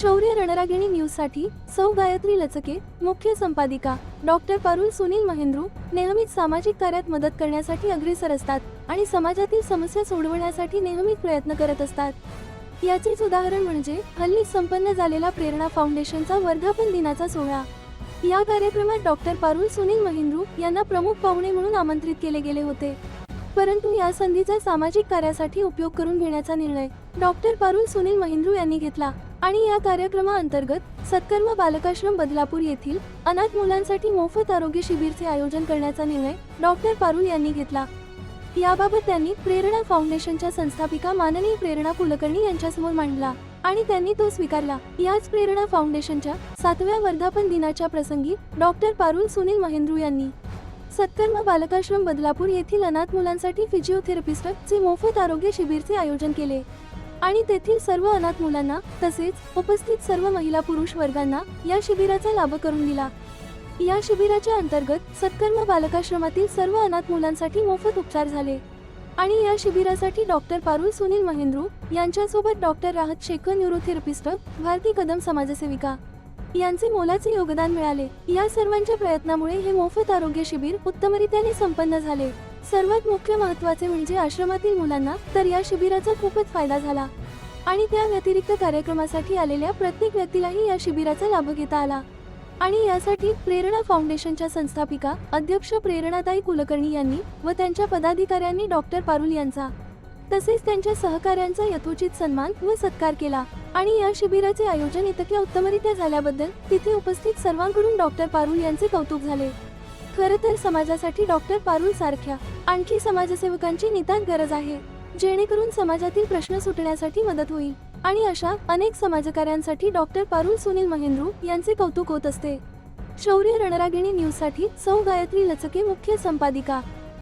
शौर्य रणरागिणी न्यूजसाठी सौ गायत्री लचके मुख्य संपादिका डॉक्टर पारुल सुनील महेंद्रू नेहमीच सामाजिक कार्यात मदत करण्यासाठी अग्रेसर असतात आणि समाजातील समस्या सोडवण्यासाठी नेहमीच प्रयत्न करत असतात. याचेच उदाहरण म्हणजे हल्ली संपन्न झालेला प्रेरणा फाउंडेशनचा वर्धापन दिनाचा सोहळा. या कार्यक्रमात डॉक्टर पारुल सुनील महेंद्रू यांना प्रमुख पाहुणे म्हणून आमंत्रित केले गेले होते. परंतु या संधीचा सामाजिक कार्यासाठी उपयोग करून घेण्याचा निर्णय डॉक्टर पारुल सुनील महेंद्रू यांनी घेतला. आणि या कार्यक्रमाअंतर्गत सत्कर्म बालकाश्रम बदलापूर येथील अनाथ मुलांसाठी मोफत आरोग्य शिबिरचे आयोजन करण्याचा निर्णय डॉक्टर पारुल यांनी घेतला. याबाबत त्यांनी प्रेरणा फाउंडेशनच्या संस्थापिका माननीय प्रेरणा कुलकर्णी यांच्यासमोर मांडला आणि त्यांनी तो स्वीकारला. याच प्रेरणा फाउंडेशनच्या सातव्या वर्धापन दिनाच्या प्रसंगी डॉक्टर पारुल सुनील महेंद्रू यांनी सत्कर्म बालकाश्रम बदलापूर येथील अनाथ मुलांसाठी फिजिओथेरपिस्टचे मोफत आरोग्य शिबिरचे आयोजन केले. आणि तेथील सर्व अनाथ मुलांना तसेच उपस्थित सर्व महिला पुरुष वर्गांना या शिबिराचा लाभ करून दिला. या शिबिराच्या अंतर्गत सत्कर्म बालकाश्रमातील सर्व अनाथ मुलांसाठी मोफत उपचार झाले. आणि या शिबिरासाठी डॉक्टर पारुल सुनील महेंद्रू यांच्यासोबत डॉक्टर राहत शेखर न्यूरोथेरपिस्ट भारती कदम समाजसेविका यांचे मोलाचे योगदान मिळाले. या सर्वांच्या प्रयत्नामुळे हे मोफत आरोग्य शिबिर उत्तमरित्याने संपन्न झाले. सर्वात मुख्य महत्त्वाचे म्हणजे आश्रमातील मुलांना तर या शिबिराचा खूपच फायदा झाला. आणि त्या व्यतिरिक्त कार्यक्रमासाठी आलेल्या प्रत्येक व्यक्तीलाही या शिबिराचा लाभ घेता आला. आणि यासाठी प्रेरणा फाउंडेशनच्या संस्थापिका अध्यक्ष प्रेरणाताई कुलकर्णी यांनी व त्यांच्या पदाधिकाऱ्यांनी डॉक्टर पारुल यांचा तसेच त्यांच्या सहकाऱ्यांचा यथोचित सन्मान व सत्कार केला. आणि या शिबिराचे आयोजन इतक्या उत्तमरित्या झाल्याबद्दल तिथे उपस्थित सर्वांकडून डॉक्टर पारुल यांचे कौतुक झाले. खरं तर समाजासाठी डॉक्टर पारुल सारख्या आणखी समाजसेवकांची नितांत गरज आहे जेणेकरून समाजातील प्रश्न सुटण्यासाठी मदत होईल. आणि अशा अनेक समाजकार्यांसाठी डॉक्टर पारुल सुनील महेंद्रू यांचे कौतुक होत असते. शौर्य रणरागिणी न्यूजसाठी सौ गायत्री लचके मुख्य संपादिका